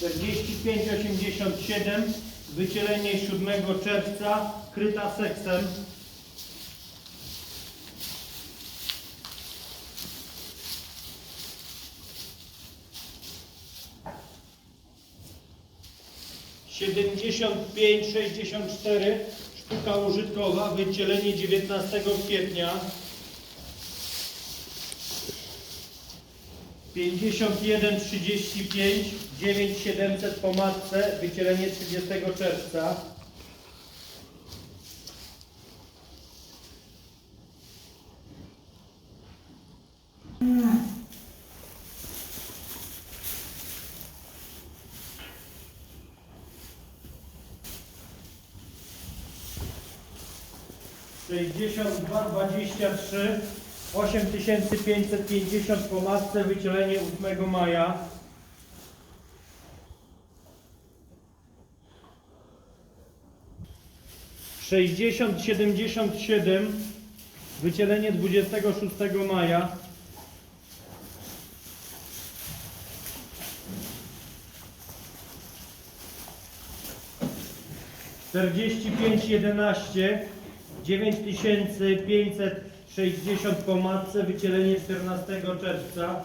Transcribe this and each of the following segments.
45,87 wycielenie 7 czerwca kryta seksem. Siedemdziesiąt pięć, sześćdziesiąt cztery, sztuka użytkowa, wycielenie 19 kwietnia. 51, 35, 9700 po matce, wycielenie 30 czerwca. Sześćdziesiąt dwa, dwadzieścia trzy, osiem tysięcy pięćset pięćdziesiąt po matce, wycielenie 8 maja. Sześćdziesiąt siedemdziesiąt siedem, wycielenie 26 maja. Czterdzieści pięć jedenaście, dziewięć tysięcy pięćset sześćdziesiąt po matce, wycielenie 14 czerwca.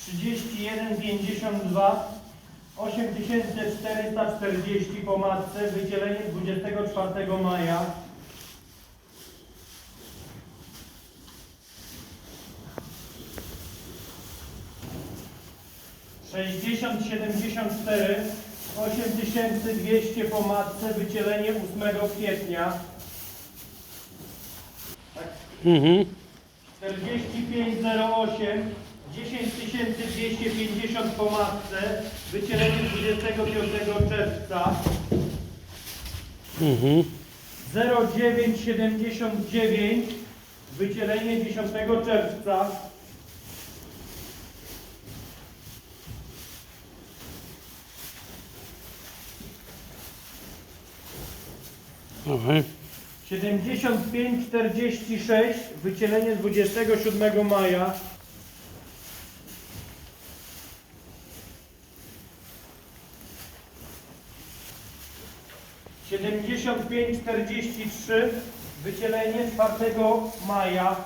Trzydzieści jeden pięćdziesiąt dwa, osiem tysięcy czterysta czterdzieści po matce, wycielenie 24 maja. Sześćdziesiąt siedemdziesiąt cztery, osiem tysięcy dwieście po matce, wycielenie 8 kwietnia. Mhm. 4508, 10250 po matce, wycielenie 25 czerwca. Mhm. 0979, wycielenie 10 czerwca. Dawaj. 7546, wycielenie 27 maja. Siedemdziesiąt pięć czterdzieści trzy, wycielenie 4 maja.